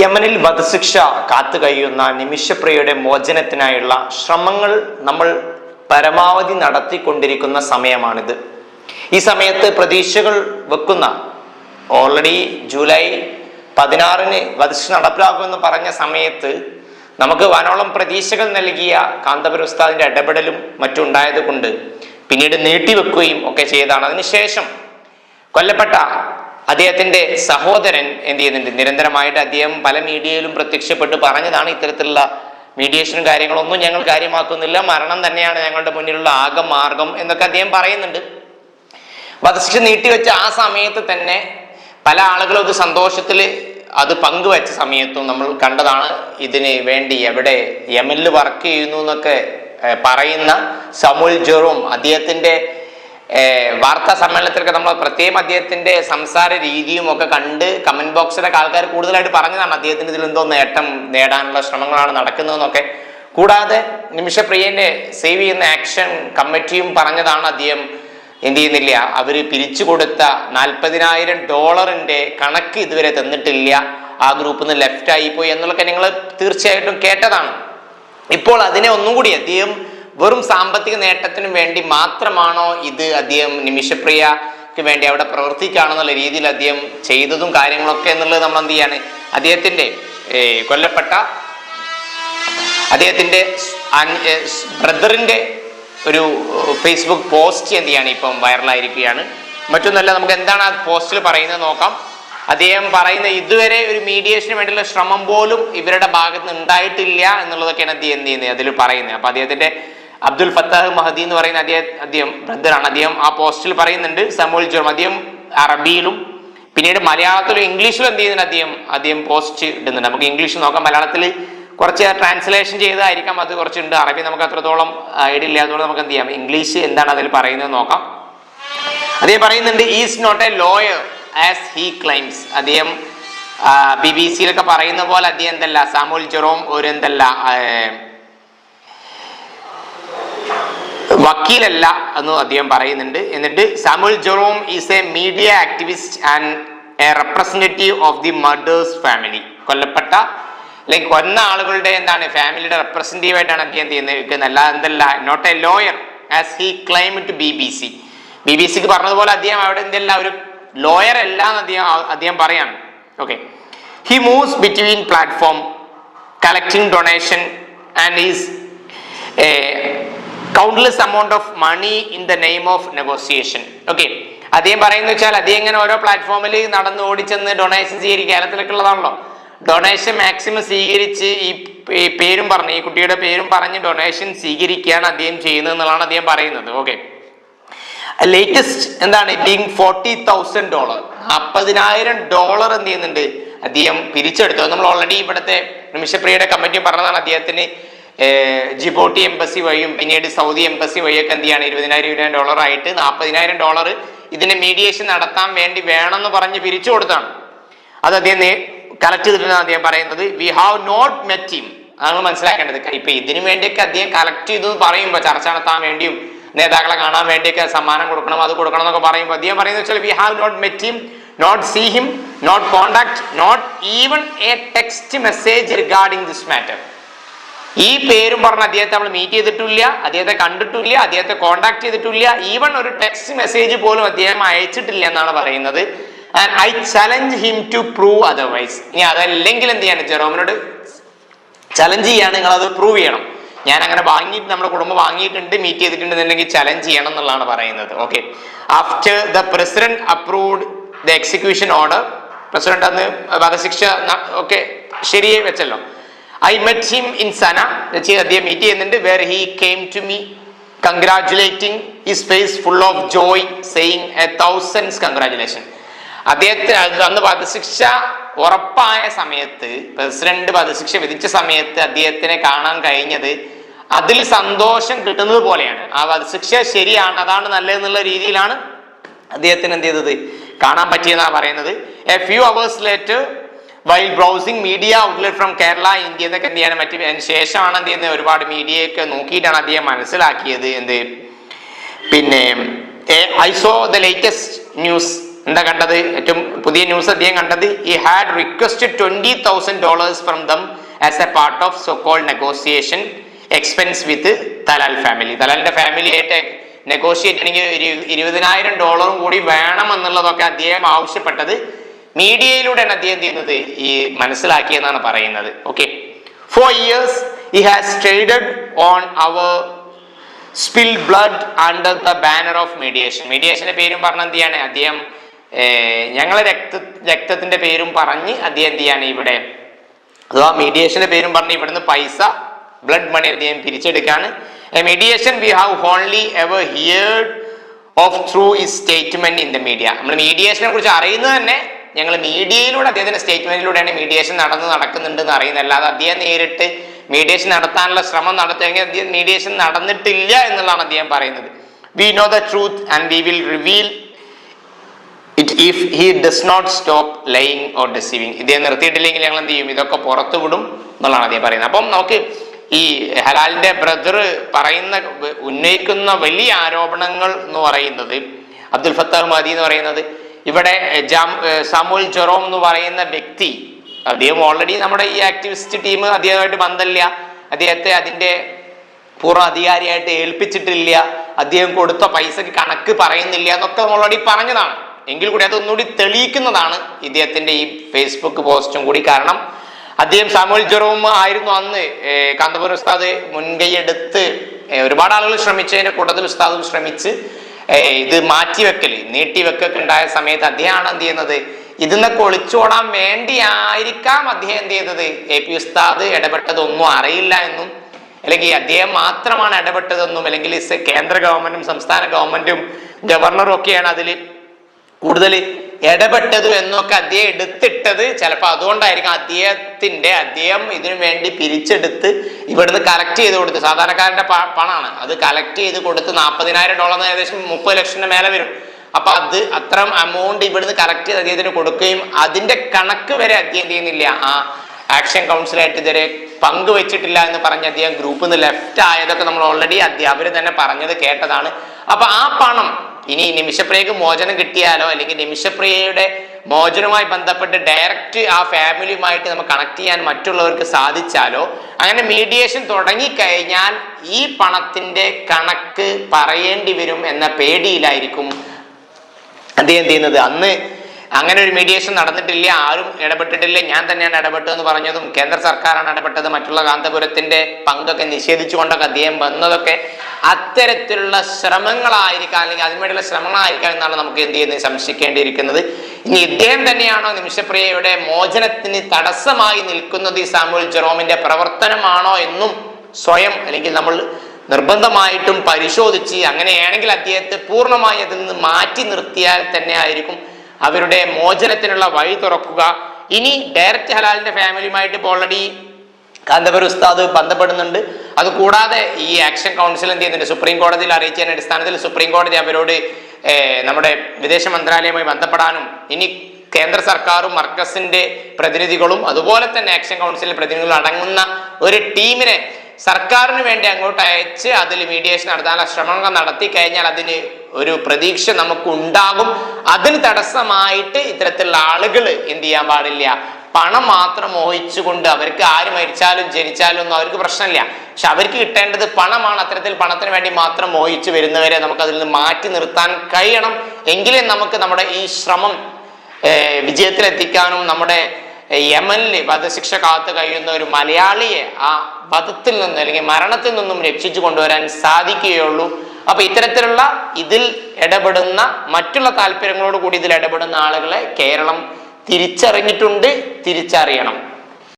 യമനിൽ വധശിക്ഷ കാത്തു കഴിയുന്ന നിമിഷപ്രിയയുടെ മോചനത്തിനായുള്ള ശ്രമങ്ങൾ നമ്മൾ പരമാവധി നടത്തിക്കൊണ്ടിരിക്കുന്ന സമയമാണിത്. ഈ സമയത്ത് പ്രതീക്ഷകൾ വെക്കുന്ന ഓൾറെഡി ജൂലൈ പതിനാറിന് വധശിക്ഷ നടപ്പിലാക്കുമെന്ന് പറഞ്ഞ സമയത്ത് നമുക്ക് വനോളം പ്രതീക്ഷകൾ നൽകിയ കാന്തപുര ഉസ്താദിന്റെ ഇടപെടലും മറ്റും ഉണ്ടായത് കൊണ്ട് പിന്നീട് നീട്ടിവെക്കുകയും ഒക്കെ ചെയ്തതാണ്. അതിനുശേഷം കൊല്ലപ്പെട്ട അദ്ദേഹത്തിന്റെ സഹോദരൻ എന്ത് ചെയ്യുന്നുണ്ട്? നിരന്തരമായിട്ട് അദ്ദേഹം പല മീഡിയയിലും പ്രത്യക്ഷപ്പെട്ട് പറഞ്ഞതാണ് ഇത്തരത്തിലുള്ള മീഡിയേഷനും കാര്യങ്ങളൊന്നും ഞങ്ങൾ കാര്യമാക്കുന്നില്ല. മരണം തന്നെയാണ് ഞങ്ങളുടെ മുന്നിലുള്ള ആകെ മാർഗം എന്നൊക്കെ അദ്ദേഹം പറയുന്നുണ്ട്. വധശിക്ഷ നീട്ടിവെച്ച ആ സമയത്ത് തന്നെ പല ആളുകളും ഇത് സന്തോഷത്തിൽ അത് പങ്കുവച്ച സമയത്തും നമ്മൾ കണ്ടതാണ് ഇതിന് വേണ്ടി എവിടെ യമനിൽ വർക്ക് ചെയ്യുന്നു എന്നൊക്കെ പറയുന്ന സമുൽ ജെറും അദ്ദേഹത്തിന്റെ ഏർ, വാർത്താ സമ്മേളനത്തിലൊക്കെ നമ്മൾ പ്രത്യേകം അദ്ദേഹത്തിന്റെ സംസാര രീതിയും ഒക്കെ കണ്ട് കമന്റ് ബോക്സിലൊക്കെ ആൾക്കാർ കൂടുതലായിട്ട് പറഞ്ഞതാണ് അദ്ദേഹത്തിന് ഇതിൽ എന്തോ നേട്ടം നേടാനുള്ള ശ്രമങ്ങളാണ് നടക്കുന്നതെന്നൊക്കെ. കൂടാതെ നിമിഷപ്രിയന്റെ സേവ് ചെയ്യുന്ന ആക്ഷൻ കമ്മിറ്റിയും പറഞ്ഞതാണ് അദ്ദേഹം എന്ത് ചെയ്യുന്നില്ല. അവർ പിരിച്ചു കൊടുത്ത നാൽപ്പതിനായിരം ഡോളറിന്റെ കണക്ക് ഇതുവരെ തന്നിട്ടില്ല. ആ ഗ്രൂപ്പിൽ നിന്ന് ലെഫ്റ്റ് ആയിപ്പോയി എന്നുള്ളതൊക്കെ നിങ്ങൾ തീർച്ചയായിട്ടും കേട്ടതാണ്. ഇപ്പോൾ അതിനെ ഒന്നും കൂടി അദ്ദേഹം വെറും സാമ്പത്തിക നേട്ടത്തിനും വേണ്ടി മാത്രമാണോ ഇത് അദ്ദേഹം നിമിഷപ്രിയക്ക് വേണ്ടി അവിടെ പ്രവർത്തിക്കുകയാണെന്നുള്ള രീതിയിൽ അദ്ദേഹം ചെയ്തതും കാര്യങ്ങളൊക്കെ എന്നുള്ളത് നമ്മൾ എന്ത് ചെയ്യാണ്? അദ്ദേഹത്തിന്റെ ഏ, കൊല്ലപ്പെട്ട അദ്ദേഹത്തിന്റെ ബ്രദറിന്റെ ഒരു ഫേസ്ബുക്ക് പോസ്റ്റ് എന്ത് ചെയ്യാണ് ഇപ്പം വൈറലായിരിക്കുകയാണ്. മറ്റൊന്നല്ല നമുക്ക് എന്താണ് ആ പോസ്റ്റിൽ പറയുന്നത് നോക്കാം. അദ്ദേഹം പറയുന്ന ഇതുവരെ ഒരു മീഡിയേഷന് വേണ്ടിയുള്ള ശ്രമം പോലും ഇവരുടെ ഭാഗത്ത് നിന്ന് ഉണ്ടായിട്ടില്ല എന്നുള്ളതൊക്കെയാണ് അദ്ദേഹം എന്ത് ചെയ്യുന്നത്? അതിൽ പറയുന്നത്. അപ്പൊ അദ്ദേഹത്തിന്റെ അബ്ദുൽ ഫത്താഹ് മഹദി എന്ന് പറയുന്ന അദ്ദേഹം അദ്ദേഹം ബ്രദറാണ്. അദ്ദേഹം ആ പോസ്റ്റിൽ പറയുന്നുണ്ട് സമൂൽ ജോം അദ്ദേഹം അറബിയിലും പിന്നീട് മലയാളത്തിലും ഇംഗ്ലീഷിലും എന്ത് ചെയ്യുന്നുണ്ട് അദ്ദേഹം? അദ്ദേഹം പോസ്റ്റ് ഇടുന്നുണ്ട്. നമുക്ക് ഇംഗ്ലീഷ് നോക്കാം. മലയാളത്തിൽ കുറച്ച് ട്രാൻസ്ലേഷൻ ചെയ്തായിരിക്കാം അത് കുറച്ചുണ്ട്. അറബി നമുക്ക് അത്രത്തോളം ഐഡിയ അതുകൊണ്ട് നമുക്ക് എന്ത് ചെയ്യാം? ഇംഗ്ലീഷ് എന്താണ് അതിൽ പറയുന്നത് നോക്കാം. അദ്ദേഹം പറയുന്നുണ്ട് is not a lawyer as he claims അദ്ദേഹം ബി ബി സിയിലൊക്കെ പറയുന്ന പോലെ അദ്ദേഹം എന്തല്ല? സാമുൽ ജെറോം ഒരു എന്തല്ല ആ, വക്കീലല്ല എന്ന് അദ്ദേഹം പറയുന്നുണ്ട്. എന്നിട്ട് Samuel Jerome is a media activist and a representative of the murders family കൊല്ലപ്പെട്ട ലൈക്ക് കൊന്ന ആളുകളുടെ എന്താണ് ഫാമിലിയുടെ റെപ്രസെന്റേറ്റീവ് ആയിട്ടാണ് അദ്ദേഹം ചെയ്യുന്നത്? അല്ല എന്തല്ല not a lawyer as he claim to be B C B B സിക്ക് പറഞ്ഞതുപോലെ അദ്ദേഹം അവിടെ എന്തല്ല ഒരു ലോയർ അല്ല എന്ന് അദ്ദേഹം അദ്ദേഹം പറയാണ്. Okay he moves between platform collecting donation and is a countless of money in the name of negotiation okay അദ്ദേഹം പറയുന്ന വെച്ചാൽ അദ്ദേഹം ഇങ്ങനെ ഓരോ പ്ലാറ്റ്ഫോമിൽ നടന്ന് ഓടിച്ചെന്ന് ഡൊണേഷൻ സ്വീകരിക്കുക. കേരളത്തിലൊക്കെ ഉള്ളതാണല്ലോ ഡൊണേഷൻ മാക്സിമം സ്വീകരിച്ച് ഈ പേരും പറഞ്ഞ് ഈ കുട്ടിയുടെ പേരും പറഞ്ഞ് ഡൊണേഷൻ സ്വീകരിക്കുകയാണ് അദ്ദേഹം ചെയ്യുന്നത് എന്നുള്ളതാണ് അദ്ദേഹം പറയുന്നത്. ഓക്കെ ലേറ്റസ്റ്റ് എന്താണ്? ബീങ് ഫോർട്ടി തൗസൻഡ് ഡോളർ നാൽപ്പതിനായിരം ഡോളർ എന്ത് ചെയ്യുന്നുണ്ട്? അദ്ദേഹം പിരിച്ചെടുത്തു. നമ്മൾ ഓൾറെഡി ഇവിടുത്തെ നിമിഷപ്രിയയുടെ കമ്മിറ്റി പറഞ്ഞതാണ്. അദ്ദേഹത്തിന് ജിബോട്ടി എംബസി വഴിയും പിന്നീട് സൗദി എംബസി വഴിയൊക്കെ എന്ത് ചെയ്യാണ്? ഇരുപതിനായിരം ഇരുപതിനായിരം ഡോളർ ആയിട്ട് നാൽപ്പതിനായിരം ഡോളർ ഇതിന് മീഡിയേഷൻ നടത്താൻ വേണ്ടി വേണമെന്ന് പറഞ്ഞ് പിരിച്ചു കൊടുത്താണ്. അത് അദ്ദേഹം കളക്ട് ചെയ്തിട്ടാണ് അദ്ദേഹം പറയുന്നത്. We have not met him അതാണ് മനസ്സിലാക്കേണ്ടത്. ഇപ്പൊ ഇതിനു വേണ്ടിയൊക്കെ അദ്ദേഹം കളക്ട് ചെയ്തു പറയുമ്പോൾ ചർച്ച നടത്താൻ വേണ്ടിയും നേതാക്കളെ കാണാൻ വേണ്ടിയൊക്കെ സമ്മാനം കൊടുക്കണം അത് കൊടുക്കണം എന്നൊക്കെ പറയുമ്പോൾ അദ്ദേഹം പറയുന്നത് വെച്ചാൽ we have not met him not see him not contact not even a text message regarding this matter ഈ പേരും പറഞ്ഞ് അദ്ദേഹത്തെ നമ്മൾ മീറ്റ് ചെയ്തിട്ടില്ല അദ്ദേഹത്തെ കണ്ടിട്ടില്ല അദ്ദേഹത്തെ കോണ്ടാക്ട് ചെയ്തിട്ടില്ല. ഈവൻ ഒരു ടെക്സ്റ്റ് മെസ്സേജ് പോലും അദ്ദേഹം അയച്ചിട്ടില്ല എന്നാണ് പറയുന്നത്. And I challenge him to prove otherwise ഇനി അതല്ലെങ്കിൽ എന്ത് ചെയ്യാണ് ജെറോമിനോട് ചലഞ്ച് ചെയ്യാണ് നിങ്ങൾ അത് പ്രൂവ് ചെയ്യണം. ഞാൻ അങ്ങനെ വാങ്ങിയിട്ട് നമ്മുടെ കുടുംബം വാങ്ങിയിട്ടുണ്ട് മീറ്റ് ചെയ്തിട്ടുണ്ടെന്നുണ്ടെങ്കിൽ ചലഞ്ച് ചെയ്യണം എന്നുള്ളതാണ് പറയുന്നത്. Okay after the president approved the execution order president അന്ന് വധശിക്ഷ ഒക്കെ ശരിയെ വെച്ചല്ലോ. I met him in Sanaa വെച്ച് അദ്ദേഹം മീറ്റ് ചെയ്യുന്നുണ്ട്. Where he came to me congratulating his face full of joy saying a thousands congratulation അദ്ദേഹത്തിന് അന്ന് വധശിക്ഷ ഉറപ്പായ സമയത്ത് പ്രസിഡന്റ് വധശിക്ഷ വിധിച്ച സമയത്ത് അദ്ദേഹത്തിനെ കാണാൻ കഴിഞ്ഞത് അതിൽ സന്തോഷം കിട്ടുന്നത് പോലെയാണ്. ആ വധശിക്ഷ ശരിയാണ് അതാണ് നല്ലതെന്നുള്ള രീതിയിലാണ് അദ്ദേഹത്തിന് എന്ത് ചെയ്തത്? കാണാൻ പറ്റിയെന്നാണ് പറയുന്നത്. A few hours later while browsing media outlet from Kerala India എന്നൊക്കെ എന്ത് ചെയ്യാൻ പറ്റും? അതിന് ശേഷമാണ് എന്ത് ചെയ്യുന്നത്? ഒരുപാട് മീഡിയയൊക്കെ നോക്കിയിട്ടാണ് അദ്ദേഹം മനസ്സിലാക്കിയത് എന്ത്? പിന്നെ I saw the latest news എന്താ കണ്ടത്? ഏറ്റവും പുതിയ ന്യൂസ് അദ്ദേഹം കണ്ടത്? He had request twenty thousand dollars from them as a part of so call negotiation expense with Talal family തലാലിന്റെ family ആയിട്ട് നെഗോഷിയേറ്റ് ആണെങ്കിൽ ഇരുപതിനായിരം ഡോളറും കൂടി വേണം എന്നുള്ളതൊക്കെ അദ്ദേഹം ആവശ്യപ്പെട്ടത്. മീഡിയയിലൂടെയാണ് അദ്ദേഹം ചെയ്യുന്നത്? ഈ മനസ്സിലാക്കിയെന്നാണ് പറയുന്നത്. Okay for years he has traded on our spill blood under the banner of mediation മീഡിയേഷന്റെ പേരും പറഞ്ഞ എന്ത് ചെയ്യാണ്? അദ്ദേഹം ഞങ്ങളെ രക്ത രക്തത്തിന്റെ പേരും പറഞ്ഞ് അദ്ദേഹം എന്ത് ചെയ്യാണ് ഇവിടെ? അഥവാ മീഡിയേഷന്റെ പേരും പറഞ്ഞ് ഇവിടുന്ന് പൈസ ബ്ലഡ് മണി അദ്ദേഹം പിരിച്ചെടുക്കാണ് mediation we have only ever heard of through the statement in the media നമ്മൾ മീഡിയേഷനെ കുറിച്ച് അറിയുന്നത് തന്നെ ഞങ്ങൾ മീഡിയയിലൂടെ അദ്ദേഹത്തിന്റെ സ്റ്റേറ്റ്മെന്റിലൂടെയാണ് മീഡിയേഷൻ നടന്ന് നടക്കുന്നുണ്ട് എന്ന് അറിയുന്നത് അല്ലാതെ അദ്ദേഹം നേരിട്ട് മീഡിയേഷൻ നടത്താനുള്ള ശ്രമം നടത്തുമെങ്കിൽ അദ്ദേഹം മീഡിയേഷൻ നടന്നിട്ടില്ല എന്നുള്ളതാണ് അദ്ദേഹം പറയുന്നത്. We know the truth and we will reveal it if he does not stop lying or deceiving ഇദ്ദേഹം നിർത്തിയിട്ടില്ലെങ്കിൽ ഞങ്ങൾ എന്ത് ചെയ്യും? ഇതൊക്കെ പുറത്തു വിടും എന്നുള്ളതാണ് അദ്ദേഹം പറയുന്നത്. അപ്പം നമുക്ക് ഈ ഹലാലിന്റെ ബ്രദർ പറയുന്ന ഉന്നയിക്കുന്ന വലിയ ആരോപണങ്ങൾ എന്ന് പറയുന്നത് അബ്ദുൽ ഫത്താഹ് മദി എന്ന് പറയുന്നത് ഇവിടെ സാമുൽ ജെറോം എന്ന് പറയുന്ന വ്യക്തി അദ്ദേഹം ഓൾറെഡി നമ്മുടെ ഈ ആക്ടിവിസ്റ്റ് ടീം അദ്ദേഹമായിട്ട് ബന്ധമില്ല അദ്ദേഹത്തെ അതിന്റെ പൂർവ അധികാരിയായിട്ട് ഏൽപ്പിച്ചിട്ടില്ല. അദ്ദേഹം കൊടുത്ത പൈസക്ക് കണക്ക് പറയുന്നില്ല എന്നൊക്കെ നമ്മൾ ഓൾറെഡി പറഞ്ഞതാണ്. എങ്കിൽ കൂടി അതൊന്നുകൂടി തെളിയിക്കുന്നതാണ് ഇദ്ദേഹത്തിന്റെ ഈ ഫേസ്ബുക്ക് പോസ്റ്റും കൂടി. കാരണം അദ്ദേഹം സാമുൽ ജെറോം ആയിരുന്നു അന്ന് കാന്തപുരം ഉസ്താദ് മുൻകൈ എടുത്ത് ഒരുപാട് ആളുകൾ ശ്രമിച്ചതിന്റെ കൂട്ടത്തിൽ ഉസ്താദും ശ്രമിച്ച് ഇത് മാറ്റിവെക്കൽ നീട്ടിവെക്കൊക്കെ ഉണ്ടായ സമയത്ത് അദ്ദേഹമാണ് എന്ത് ചെയ്യുന്നത്? ഇതിന്നൊക്കെ ഒളിച്ചോടാൻ വേണ്ടിയായിരിക്കാം അദ്ദേഹം എന്ത് ചെയ്തത്? എ പി ഉസ്താദ് ഇടപെട്ടതൊന്നും അറിയില്ല എന്നും അല്ലെങ്കിൽ അദ്ദേഹം മാത്രമാണ് ഇടപെട്ടതെന്നും അല്ലെങ്കിൽ കേന്ദ്ര ഗവൺമെന്റും സംസ്ഥാന ഗവൺമെന്റും ഗവർണറും ഒക്കെയാണ് അതിൽ കൂടുതൽ ഇടപെട്ടത് എന്നൊക്കെ അദ്ദേഹം എടുത്തിട്ടത് ചിലപ്പോൾ അതുകൊണ്ടായിരിക്കും അദ്ദേഹത്തിന്റെ അദ്ദേഹം ഇതിനു വേണ്ടി പിരിച്ചെടുത്ത് ഇവിടുന്ന് കളക്ട് ചെയ്ത് കൊടുത്ത്. സാധാരണക്കാരന്റെ പണമാണ് അത് കളക്ട് ചെയ്ത് കൊടുത്ത് നാൽപ്പതിനായിരം ഡോളർ ഏകദേശം മുപ്പത് ലക്ഷത്തിന്റെ മേലെ വരും. അപ്പൊ അത് അത്ര എമൗണ്ട് ഇവിടുന്ന് കളക്ട് ചെയ്ത് അദ്ദേഹത്തിന് കൊടുക്കുകയും അതിന്റെ കണക്ക് വരെ അദ്ദേഹം ചെയ്യുന്നില്ല. ആ ആക്ഷൻ കൗൺസിലായിട്ട് ഇതുവരെ പങ്കുവെച്ചിട്ടില്ല എന്ന് പറഞ്ഞ അദ്ദേഹം ഗ്രൂപ്പിൽ നിന്ന് ലെഫ്റ്റ് ആയതൊക്കെ നമ്മൾ ഓൾറെഡി അവർ തന്നെ പറഞ്ഞത് കേട്ടതാണ്. അപ്പൊ ആ പണം ഇനി നിമിഷപ്രിയക്ക് മോചനം കിട്ടിയാലോ? അല്ലെങ്കിൽ നിമിഷപ്രിയയുടെ മോചനവുമായി ബന്ധപ്പെട്ട് ഡയറക്റ്റ് ആ ഫാമിലിയുമായിട്ട് നമുക്ക് കണക്ട് ചെയ്യാൻ മറ്റുള്ളവർക്ക് സാധിച്ചാലോ? അങ്ങനെ മീഡിയേഷൻ തുടങ്ങിക്കഴിഞ്ഞാൽ ഈ പണത്തിന്റെ കണക്ക് പറയേണ്ടി വരും എന്ന പേടിയിലായിരിക്കും. അദ്ദേഹം ചെയ്യുന്നത്? അന്ന് അങ്ങനെ ഒരു മീഡിയേഷൻ നടന്നിട്ടില്ല ആരും ഇടപെട്ടിട്ടില്ല. ഞാൻ തന്നെയാണ് ഇടപെട്ടതെന്ന് പറഞ്ഞതും കേന്ദ്ര സർക്കാരാണ് ഇടപെട്ടത്. മറ്റുള്ള കാന്തപുരത്തിന്റെ പങ്കൊക്കെ നിഷേധിച്ചുകൊണ്ടൊക്കെ അദ്ദേഹം വന്നതൊക്കെ അത്തരത്തിലുള്ള ശ്രമങ്ങളായിരിക്കാം അല്ലെങ്കിൽ അതിനുവേണ്ടിയുള്ള ശ്രമങ്ങളായിരിക്കാം എന്നാണ് നമുക്ക് എന്ത് ചെയ്യുന്നത് സംശയിക്കേണ്ടിയിരിക്കുന്നത്. ഇനി ഇദ്ദേഹം തന്നെയാണോ നിമിഷപ്രിയയുടെ മോചനത്തിന് തടസ്സമായി നിൽക്കുന്നത് ഈ സാമുൽ ജെറോമിന്റെ പ്രവർത്തനമാണോ എന്നും സ്വയം അല്ലെങ്കിൽ നമ്മൾ നിർബന്ധമായിട്ടും പരിശോധിച്ച് അങ്ങനെയാണെങ്കിൽ അദ്ദേഹത്തെ പൂർണമായി അതിൽ നിന്ന് മാറ്റി നിർത്തിയാൽ തന്നെ ആയിരിക്കും അവരുടെ മോചനത്തിനുള്ള വഴി തുറക്കുക. ഇനി ഡയറക്റ്റ് ഹലാലിന്റെ ഫാമിലിയുമായിട്ട് ഇപ്പോൾ ഓൾറെഡി കാന്തപുര ഉസ്താദ് ബന്ധപ്പെടുന്നുണ്ട്. അതുകൂടാതെ ഈ ആക്ഷൻ കൗൺസിൽ എന്ത് ചെയ്യുന്നുണ്ട്? സുപ്രീം കോടതിയിൽ അറിയിച്ചതിന്റെ അടിസ്ഥാനത്തിൽ സുപ്രീം കോടതി അവരോട് നമ്മുടെ വിദേശ മന്ത്രാലയവുമായി ബന്ധപ്പെടാനും ഇനി കേന്ദ്ര സർക്കാരും മർക്കസിന്റെ പ്രതിനിധികളും അതുപോലെ തന്നെ ആക്ഷൻ കൗൺസിലിലെ പ്രതിനിധികളും അടങ്ങുന്ന ഒരു ടീമിനെ സർക്കാരിന് വേണ്ടി അങ്ങോട്ട് അയച്ച് അതിൽ മീഡിയേഷൻ നടത്താനുള്ള ശ്രമങ്ങൾ നടത്തി കഴിഞ്ഞാൽ അതിന് ഒരു പ്രതീക്ഷ നമുക്ക് ഉണ്ടാകും അതിന് തടസ്സമായിട്ട് ഇത്തരത്തിലുള്ള ആളുകൾ എന്ത് ചെയ്യാൻ പാടില്ല. പണം മാത്രം മോഹിച്ചുകൊണ്ട് അവർക്ക് ആര് മരിച്ചാലും ജനിച്ചാലും ഒന്നും അവർക്ക് പ്രശ്നമില്ല. പക്ഷെ അവർക്ക് കിട്ടേണ്ടത് പണമാണ്. അത്തരത്തിൽ പണത്തിന് വേണ്ടി മാത്രം മോഹിച്ചു വരുന്നവരെ നമുക്ക് അതിൽ നിന്ന് മാറ്റി നിർത്താൻ കഴിയണം. എങ്കിലേ നമുക്ക് നമ്മുടെ ഈ ശ്രമം വിജയത്തിലെത്തിക്കാനും നമ്മുടെ യമനിൽ വധശിക്ഷ കാത്തു കഴിയുന്ന ഒരു മലയാളിയെ ആ വധത്തിൽ നിന്ന് അല്ലെങ്കിൽ മരണത്തിൽ നിന്നും രക്ഷിച്ചു കൊണ്ടുവരാൻ സാധിക്കുകയുള്ളൂ. അപ്പൊ ഇത്തരത്തിലുള്ള ഇതിൽ ഇടപെടുന്ന മറ്റുള്ള താല്പര്യങ്ങളോട് കൂടി ഇതിൽ ഇടപെടുന്ന ആളുകളെ കേരളം തിരിച്ചറിഞ്ഞിട്ടുണ്ട് തിരിച്ചറിയണം.